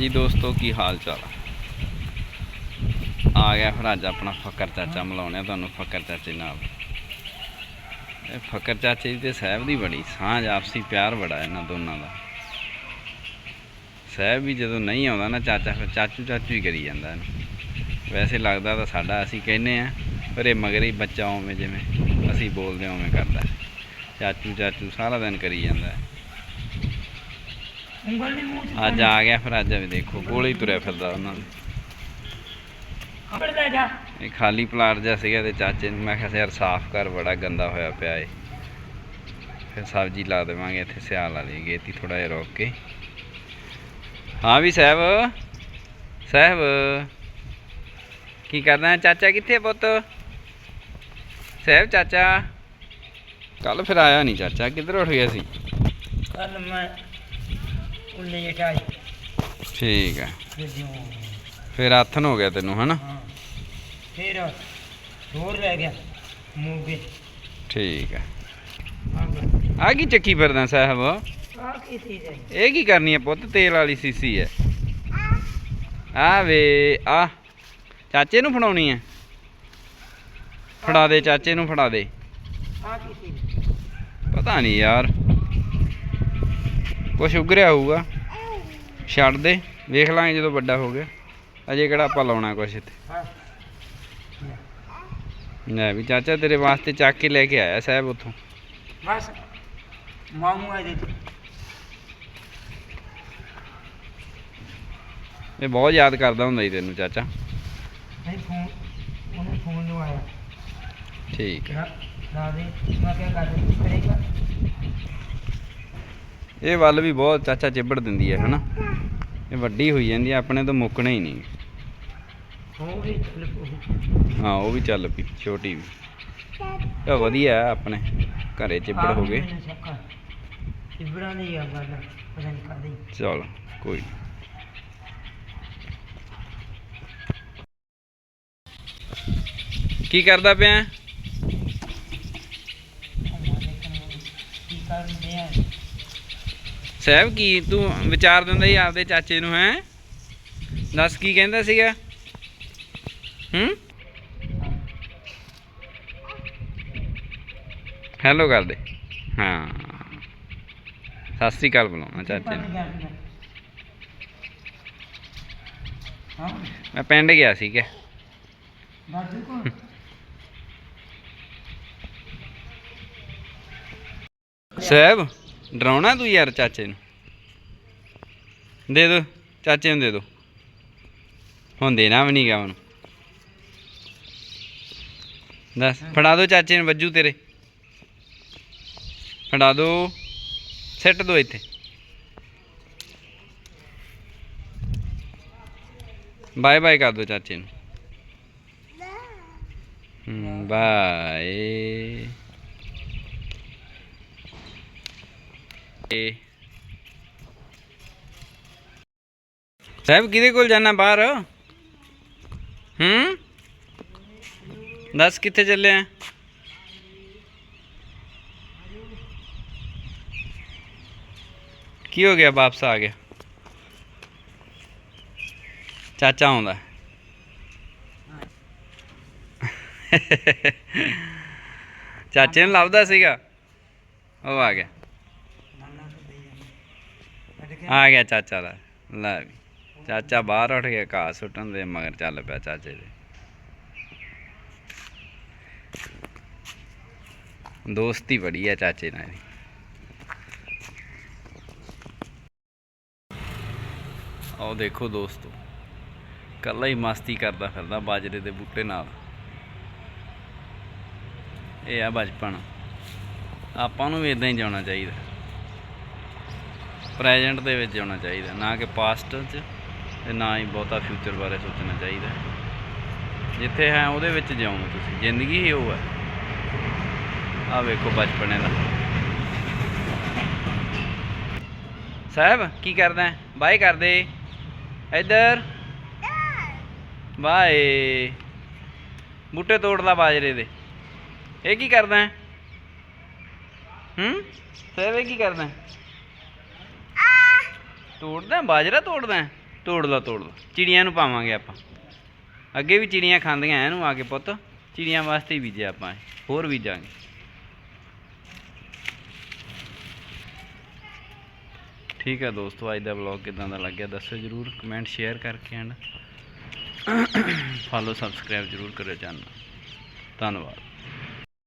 ਜੀ ਦੋਸਤੋ ਕੀ ਹਾਲ ਚਾਲ ਆ? ਗਿਆ ਫਿਰ ਅੱਜ ਆਪਣਾ ਫਕਰ ਚਾਚਾ ਮਿਲਾਉਣੇ ਤੁਹਾਨੂੰ ਫਕਰ ਚਾਚੇ ਨਾਲ। ਇਹ ਫਕਰ ਚਾਚੇ ਤੇ ਸਾਹਿਬ ਦੀ ਬੜੀ ਸਾਂਝ ਆਪਸੀ ਪਿਆਰ ਬੜਾ ਇਹਨਾਂ ਦੋਨਾਂ ਦਾ। ਸਾਹਿਬ ਵੀ ਜਦੋਂ ਨਹੀਂ ਆਉਂਦਾ ਨਾ ਚਾਚਾ ਫਿਰ ਚਾਚੂ ਚਾਚੂ ਹੀ ਕਰੀ ਜਾਂਦਾ ਇਹਨੂੰ। ਵੈਸੇ ਲੱਗਦਾ ਤਾਂ ਸਾਡਾ ਅਸੀਂ ਕਹਿੰਨੇ ਆ ਪਰ ਇਹ ਮਗਰ ਹੀ ਬੱਚਾ ਉਵੇਂ ਜਿਵੇਂ ਅਸੀਂ ਬੋਲਦੇ ਉਵੇਂ ਕਰਦਾ। ਚਾਚੂ ਚਾਚੂ ਸਾਰਾ ਦਿਨ ਕਰੀ ਜਾਂਦਾ। ਹੈ ਉਂਗਲ ਨਹੀਂ ਮੂੰਹ ਚ ਅੱਜ ਆ ਗਿਆ ਫਿਰ ਅੱਜ ਵੀ ਦੇਖੋ ਕੋਲੇ ਹੀ ਤੁਰਿਆ ਫਿਰਦਾ ਉਹਨਾਂ ਦੇ। ਆਪੜ ਲੈ ਜਾ ਇਹ ਖਾਲੀ ਪਲਾਟ ਜਿਹਾ ਸੀਗਾ ਤੇ ਚਾਚੇ ਨੂੰ ਮੈਂ ਕਿਹਾ ਯਾਰ ਸਾਫ਼ ਕਰ, ਬੜਾ ਗੰਦਾ ਹੋਇਆ ਪਿਆ ਏ। ਫਿਰ ਸਬਜ਼ੀ ਲਾ ਦੇਵਾਂਗੇ, ਇੱਥੇ ਸਿਆਲ ਵਾਲੀ ਗੇਤੀ ਥੋੜਾ ਜਿਹਾ ਰੋਕ ਕੇ। ਹਾਂ ਵੀ ਸਾਹਿਬ ਸਾਹਿਬ, ਕੀ ਕਰਦਾ ਚਾਚਾ ਕਿੱਥੇ ਪੁੱਤ? ਸਾਹਿਬ ਚਾਚਾ ਕੱਲ ਫਿਰ ਆਇਆ ਨਹੀਂ ਚਾਚਾ, ਕਿੱਧਰ ਉੱਠ ਗਿਆ ਸੀ? ਕੱਲ ਮੈਂ ਠੀਕ ਹੈ। ਫਿਰ ਜਿਉਂ ਫਿਰ ਆਥਨ ਹੋ ਗਿਆ ਤੈਨੂੰ ਹਨਾ? ਹਾਂ। ਫਿਰ ਹੋਰ ਰਹਿ ਗਿਆ ਮੂਗੇ। ਠੀਕ ਹੈ। ਆ ਕੀ ਚੱਕੀ ਫਿਰਦਾ ਸਾਹਿਬ? ਆ ਕੀ ਚੀਜ਼ ਹੈ ਇਹ ਕੀ ਕਰਨੀ ਹੈ ਪੁੱਤ? ਤੇਲ ਵਾਲੀ ਸੀਸੀ ਹੈ। ਆ ਵੇ ਆ ਚਾਚੇ ਨੂੰ ਫੜਾਉਣੀ ਹੈ। ਫੜਾ ਦੇ ਚਾਚੇ ਨੂੰ ਫੜਾ ਦੇ। ਆ ਕੀ ਚੀਜ਼ ਪਤਾ ਨਹੀਂ ਯਾਰ। ਕੁਛ ਉਗਰਿਆ ਹੋਊਗਾ। ਛੱਡ ਦੇ ਵੇਖ ਲਾਂਗੇ ਜਦੋਂ ਵੱਡਾ ਹੋ ਗਿਆ। ਅਜੇ ਕਿਹੜਾ ਆਪਾਂ ਲਾਉਣਾ ਕੁਛ ਇੱਥੇ। ਲੈ ਵੀ ਚਾਚਾ ਤੇਰੇ ਵਾਸਤੇ ਚੱਕ ਕੇ ਲੈ ਕੇ ਆਇਆ ਸਾਹਿਬ ਉੱਥੋਂ। ਬਸ ਮਾਮੂ ਆ ਦੇ ਇਹ ਬਹੁਤ ਯਾਦ ਕਰਦਾ ਹੁੰਦਾ ਸੀ ਤੈਨੂੰ ਚਾਚਾ। ਨਹੀਂ ਫੋਨ ਉਹਨੇ ਫੋਨ ਲਵਾਇਆ। ਠੀਕ ਹੈ ਨਾ ਨਾ ਦੇ ਮੈਂ ਕਿਹਾ ਕਰ ਦੇ ਕਰੇਗਾ? ਇਹ ਵੱਲ ਵੀ ਬਹੁਤ ਚਾਚਾ ਚਿੱਬੜ ਦਿੰਦੀ ਹੈ ਹਨਾ? ਇਹ ਵੱਡੀ ਹੋਈ ਜਾਂਦੀ ਹੈ ਆਪਣੇ ਤੋਂ ਮੁੱਕਣਾ ਹੀ ਨਹੀਂ। ਹੋ ਉਹ ਵੀ ਚੱਲ ਪਈ ਛੋਟੀ ਵੀ। ਇਹ ਵਧੀਆ ਆਪਣੇ ਘਰੇ ਚਿੱਬੜ ਹੋ ਗਏ। ਚਿਬੜਾਂ ਦੀ ਆ ਗੱਲ ਪਤਾ ਨਹੀਂ ਕਾਦੀ ਚਲ ਕੋਈ। ਕੀ ਕਰਦਾ ਪਿਆ ਕੀ ਕਰਦੇ ਆ ਸਾਹਿਬ ਕੀ ਤੂੰ ਵਿਚਾਰ ਦਿੰਦਾ ਸੀ ਆਪਦੇ ਚਾਚੇ ਨੂੰ ਹੈ? ਦੱਸ ਕੀ ਕਹਿੰਦਾ ਸੀਗਾ? ਹੂੰ? ਹੈਲੋ ਕਰ ਦੇ। ਹਾਂ। ਸਤਿ ਸ੍ਰੀ ਅਕਾਲ ਬੁਲਾਉਣਾ ਚਾਚੇ ਨੂੰ। ਹਾਂ ਮੈਂ ਪਿੰਡ ਗਿਆ ਸੀ ਕਿ ਸਾਹਿਬ ਡਰਾਉਣਾ ਤੂੰ ਯਾਰ ਚਾਚੇ ਨੂੰ? ਦੇ ਦੋ, ਚਾਚੇ ਨੂੰ ਦੇ ਦੋ। ਹੁਣ ਦੇਣਾ ਵੀ ਨਹੀਂ ਗਾ ਉਹਨੂੰ। ਦੱਸ, ਫੜਾ ਦੋ ਚਾਚੇ ਨੂੰ ਵੱਜੂ ਤੇਰੇ। ਫੜਾ ਦੋ, ਸਿੱਟ ਦੋ ਇੱਥੇ। ਬਾਏ ਬਾਏ ਕਰ ਦੋ ਚਾਚੇ ਨੂੰ। ਬਾਏ। ਏ ਸਾਹਿਬ, ਕਿਹਦੇ ਕੋਲ ਜਾਣਾ ਬਾਹਰ? ਹੂੰ? ਦੱਸ ਕਿੱਥੇ ਚੱਲੇ ਆ? ਕੀ ਹੋ ਗਿਆ? ਵਾਪਸ ਆ ਗਿਆ। ਚਾਚਾ ਆਉਂਦਾ। ਚਾਚੇ ਨੂੰ ਲੱਭਦਾ ਸੀਗਾ। ਉਹ ਆ ਗਿਆ। ਆ ਗਿਆ ਚਾਚਾ ਦਾ। ਲੈ ਵੀ, ਚਾਚਾ ਬਾਹਰ ਉੱਠ ਗਿਆ, ਘਾਹ ਸੁੱਟਣ ਦੇ ਮਗਰ ਚੱਲ ਪਿਆ ਚਾਚੇ ਦੇ। ਦੋਸਤੀ ਬੜੀ ਹੈ ਚਾਚੇ ਨਾਲ ਇਹਦੀ। ਆਓ ਦੇਖੋ ਦੋਸਤੋ ਕੱਲਾ ਹੀ ਮਸਤੀ ਕਰਦਾ ਫਿਰਦਾ ਬਾਜਰੇ ਦੇ ਬੂਟੇ ਨਾਲ। ਇਹ ਆ ਬਚਪਨ। ਆਪਾਂ ਨੂੰ ਵੀ ਇਦਾਂ ਹੀ ਜਾਣਾ ਚਾਹੀਦਾ। ਪ੍ਰੈਜ਼ੈਂਟ ਦੇ ਵਿੱਚ ਜਾਣਾ ਚਾਹੀਦਾ ਨਾ ਕਿ ਪਾਸਟ 'ਚ ਤੇ ਨਾ ਹੀ ਬਹੁਤਾ ਫਿਊਚਰ ਬਾਰੇ ਸੋਚਣਾ ਚਾਹੀਦਾ ਜਿੱਥੇ ਹੈ ਉਹਦੇ ਵਿੱਚ ਜਿਉਂ ਤੁਸੀਂ। ਜ਼ਿੰਦਗੀ ਹੀ ਉਹ ਹੈ। ਆ ਵੇਖੋ ਬਚਪਨੇ ਦਾ। ਸਾਹਿਬ, ਕੀ ਕਰਦਾ ਹੈ? ਬਾਏ ਕਰ ਇੱਧਰ। ਬਾਏ। ਬੂਟੇ ਤੋੜਦਾ ਬਾਜਰੇ ਦੇ। ਇਹ ਕੀ ਕਰਦਾ ਹੂੰ? ਸਾਹਿਬ, ਇਹ ਕੀ ਕਰਦਾ ਤੋੜਦਾ? ਬਾਜਰਾ ਤੋੜਦਾ ਹੈ? ਤੋੜ ਲਾ ਤੋੜ ਲਾ। ਚਿੜੀਆਂ ਨੂੰ ਪਾਵਾਂਗੇ ਆਪਾਂ। ਅੱਗੇ ਵੀ ਚਿੜੀਆਂ ਖਾਂਦੀਆਂ ਇਹਨੂੰ ਆ ਕੇ ਪੁੱਤ। ਚਿੜੀਆਂ ਵਾਸਤੇ ਹੀ ਬੀਜਿਆ ਆਪਾਂ ਹੋਰ ਬੀਜਾਂਗੇ। ਠੀਕ ਹੈ ਦੋਸਤੋ, ਅੱਜ ਦਾ ਵਲੌਗ ਕਿਦਾਂ ਦਾ ਲੱਗਿਆ ਦੱਸੋ ਜਰੂਰ। ਕਮੈਂਟ, ਸ਼ੇਅਰ ਕਰਕੇ ਐਂਡ ਫਾਲੋ, ਸਬਸਕ੍ਰਾਈਬ ਜਰੂਰ ਕਰਿਓ ਚੈਨਲ ਧੰਨਵਾਦ।